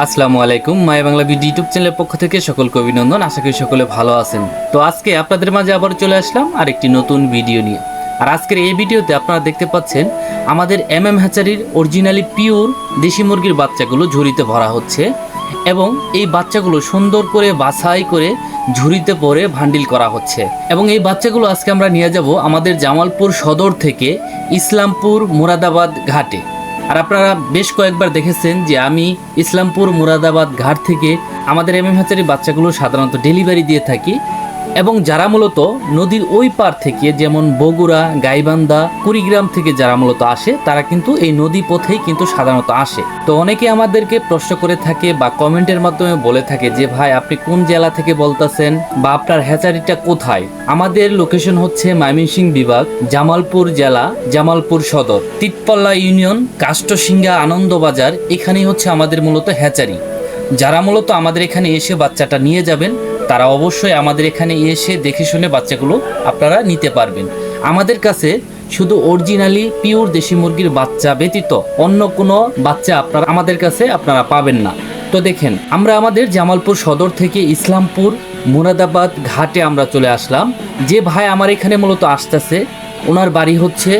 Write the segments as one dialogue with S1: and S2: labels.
S1: আসসালামু আলাইকুম মায়া Bangla BD YouTube চ্যানেলের পক্ষ থেকে সকলকে অভিনন্দন, আশা করি সকলে ভালো আছেন। তো আজকে আপনাদের মাঝে আবার চলে আসলাম আর একটি নতুন ভিডিও নিয়ে। আর আজকের এই ভিডিওতে আপনারা দেখতে পাচ্ছেন, আমাদের এম এম হ্যাচারির অরিজিনালি পিওর দেশি মুরগির বাচ্চাগুলো ঝুড়িতে ভরা হচ্ছে এবং এই বাচ্চাগুলো সুন্দর করে বাছাই করে ঝুড়িতে পরে ভান্ডিল করা হচ্ছে। এবং এই বাচ্চাগুলো আজকে আমরা নিয়ে যাব আমাদের জামালপুর সদর থেকে ইসলামপুর মুরাদাবাদ ঘাটে। আর আপনারা বেশ কয়েকবার দেখেছেন যে আমি ইসলামপুর মুরাদাবাদ ঘাট থেকে আমাদের এম এম বাচ্চাগুলো সাধারণত ডেলিভারি দিয়ে থাকি। এবং যারা মূলত নদীর ওই পার থেকে, যেমন বগুড়া, গাইবান্ধা, কুড়িগ্রাম থেকে যারা মূলত আসে, তারা কিন্তু এই নদী পথেই কিন্তু সাধারণত আসে। তো অনেকে আমাদেরকে প্রশ্ন করে থাকে বা কমেন্টের মাধ্যমে বলে থাকে যে, ভাই, আপনি কোন জেলা থেকে বলতেছেন বা আপনার হ্যাচারিটা কোথায়? আমাদের লোকেশন হচ্ছে ময়মনসিংহ বিভাগ, জামালপুর জেলা, জামালপুর সদর। তিতপল্লা ইউনিয়ন কাষ্টসিংহা আনন্দবাজার, এখানেই হচ্ছে আমাদের মূলত হ্যাচারি। যারা মূলত আমাদের এখানে এসে বাচ্চাটা নিয়ে যাবেন তারা অবশ্যই আমাদের এখানে এসে দেখে শুনে বাচ্চাগুলো আপনারা নিতে পারবেন। আমাদের কাছে শুধু অরিজিনালি পিওর দেশি মুরগির বাচ্চা ব্যতীত অন্য কোনো বাচ্চা আপনারা আমাদের কাছে আপনারা পাবেন না। তো দেখেন, আমরা আমাদের জামালপুর সদর থেকে ইসলামপুর মুরাদাবাদ ঘাটে আমরা চলে আসলাম। যে ভাই আমার এখানে মূলত আসতেছে, ওনার বাড়ি হচ্ছে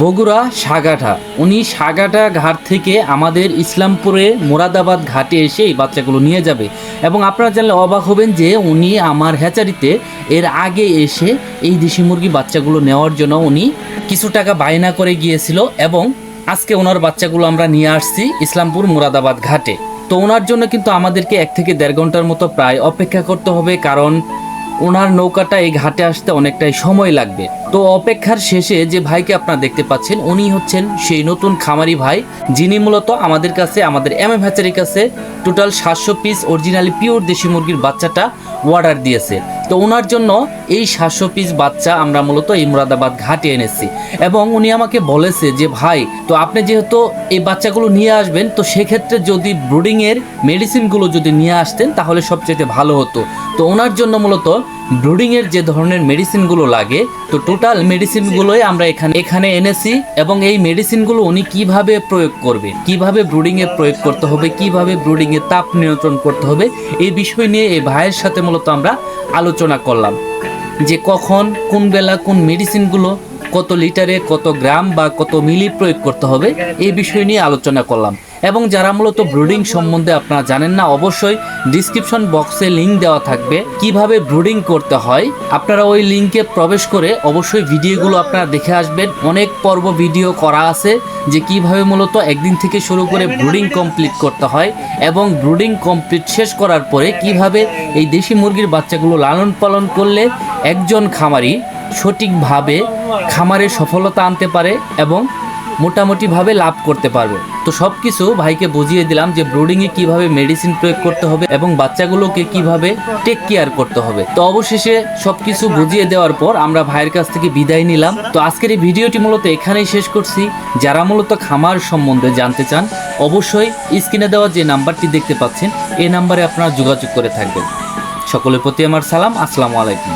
S1: বগুড়া সাগাঠা উনি সাগাঠা ঘাট থেকে আমাদের ইসলামপুরে মোরাদাবাদ ঘাটে এসে এই বাচ্চাগুলো নিয়ে যাবে। এবং আপনারা জানলে অবাক হবেন যে উনি আমার হ্যাচারিতে এর আগে এসে এই দেশি মুরগি বাচ্চাগুলো নেওয়ার জন্য উনি কিছু টাকা বায়না করে গিয়েছিল এবং আজকে ওনার বাচ্চাগুলো আমরা নিয়ে আসছি ইসলামপুর মুরাদাবাদ ঘাটে। তো ওনার জন্য কিন্তু আমাদেরকে এক থেকে দেড় ঘণ্টার মতো প্রায় অপেক্ষা করতে হবে কারণ ওনার নৌকাটা এই ঘাটে আসতে অনেকটাই সময় লাগবে। তো অপেক্ষার শেষে যে ভাইকে আপনারা দেখতে পাচ্ছেন, উনি হচ্ছেন সেই নতুন খামারি ভাই, যিনি মূলত আমাদের কাছে, আমাদের এম এম হ্যাচারির কাছে টোটাল সাতশো পিস অরিজিনালি পিওর দেশি মুরগির বাচ্চাটা অর্ডার দিয়েছে। তো ওনার জন্য এই সাতশো পিস বাচ্চা আমরা মূলত এই মুরাদাবাদ ঘাটে এনেছি। এবং উনি আমাকে বলেছে যে, ভাই, তো আপনি যেহেতু এই বাচ্চাগুলো নিয়ে আসবেন, তো সেক্ষেত্রে যদি ব্রুডিংয়ের মেডিসিনগুলো যদি নিয়ে আসতেন, তাহলে সবচেয়ে ভালো হতো। তো ওনার জন্য মূলত ব্রুডিংয়ের যে ধরনের মেডিসিনগুলো লাগে, তো টোটাল মেডিসিনগুলোই আমরা এখানে এখানে এনেছি এবং এই মেডিসিনগুলো উনি কীভাবে প্রয়োগ করবে কীভাবে ব্রুডিংয়ে প্রয়োগ করতে হবে, কীভাবে ব্রুডিংয়ে তাপ নিয়ন্ত্রণ করতে হবে, এই বিষয় নিয়ে এই ভাইয়ের সাথে মূলত আমরা আলোচনা করলাম। যে কখন, কোন বেলা, কোন মেডিসিনগুলো কত লিটারে, কত গ্রাম বা কত মিলি প্রয়োগ করতে হবে, এই বিষয় নিয়ে আলোচনা করলাম। এবং যারা মূলত ব্রুডিং সম্বন্ধে আপনারা জানেন না, অবশ্যই ডিসক্রিপশন বক্সে লিংক দেওয়া থাকবে। কীভাবে ব্রুডিং করতে হয়, আপনারা ওই লিংকে প্রবেশ করে অবশ্যই ভিডিওগুলো আপনারা দেখে আসবেন। অনেক পর্ব ভিডিও করা আছে যে কীভাবে মূলত একদিন থেকে শুরু করে ব্রুডিং কমপ্লিট করতে হয় এবং ব্রুডিং কমপ্লিট শেষ করার পরে কীভাবে এই দেশি মুরগির বাচ্চাগুলো লালন পালন করলে একজন খামারি সঠিকভাবে খামারে সফলতা আনতে পারে এবং মোটামুটিভাবে লাভ করতে পারবে। তো সব কিছু ভাইকে বুঝিয়ে দিলাম যে ব্রুডিংয়ে কীভাবে মেডিসিন প্রয়োগ করতে হবে এবং বাচ্চাগুলোকে কীভাবে টেক কেয়ার করতে হবে। তো অবশেষে সব কিছু বুঝিয়ে দেওয়ার পর আমরা ভাইয়ের কাছ থেকে বিদায় নিলাম। তো আজকের এই ভিডিওটি মূলত এখানেই শেষ করছি। যারা মূলত খামার সম্বন্ধে জানতে চান, অবশ্যই স্ক্রিনে দেওয়া যে নাম্বারটি দেখতে পাচ্ছেন এই নাম্বারে আপনারা যোগাযোগ করে থাকবেন। সকলের প্রতি আমার সালাম। আসসালামু আলাইকুম।